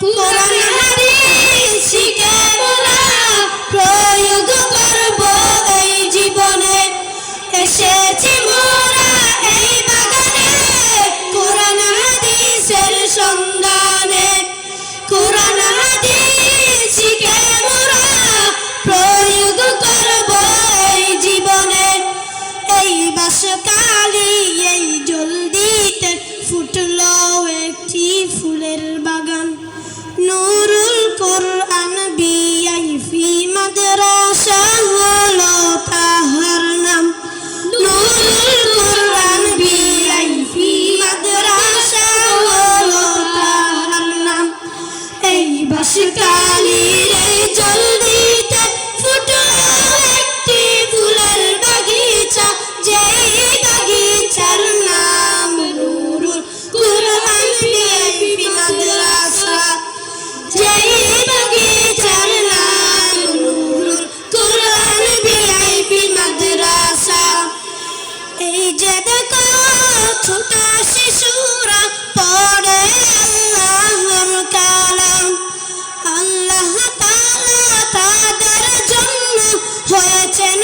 কোরআন হাদিস শিখে মোরা প্রয়োগ করব এই জীবনে এসেছি মোরা এই বাগানে কোরআন হাদিসের সন্ধানে কোরআন হাদিস শিখে এই জলদি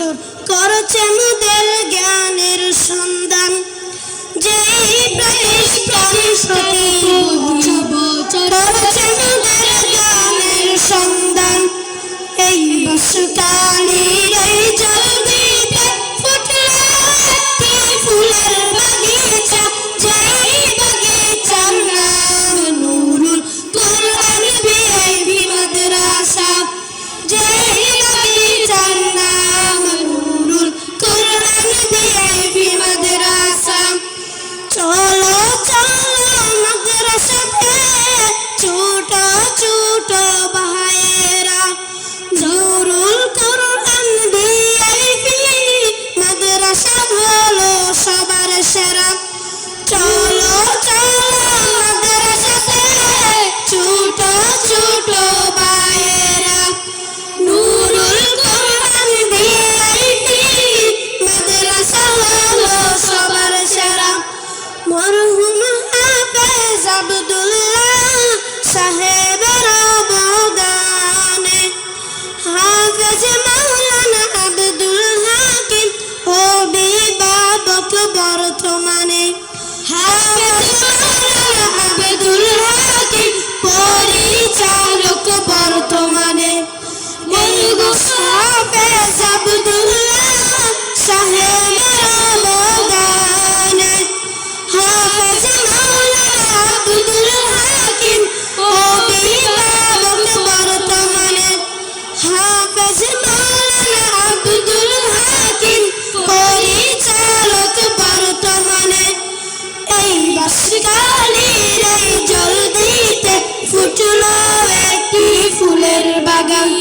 চোর করছেন জ্ঞানের সন্ধান। যে মাসেরা চলো চলো ছোট ছোট বায়েরা নুরুল কোরআন ভিআইপি সেরা। মরহুম হাফেজ আব্দুল্লাহ সাহেবের অবদানে। হাফেজ মাওলানা get paga.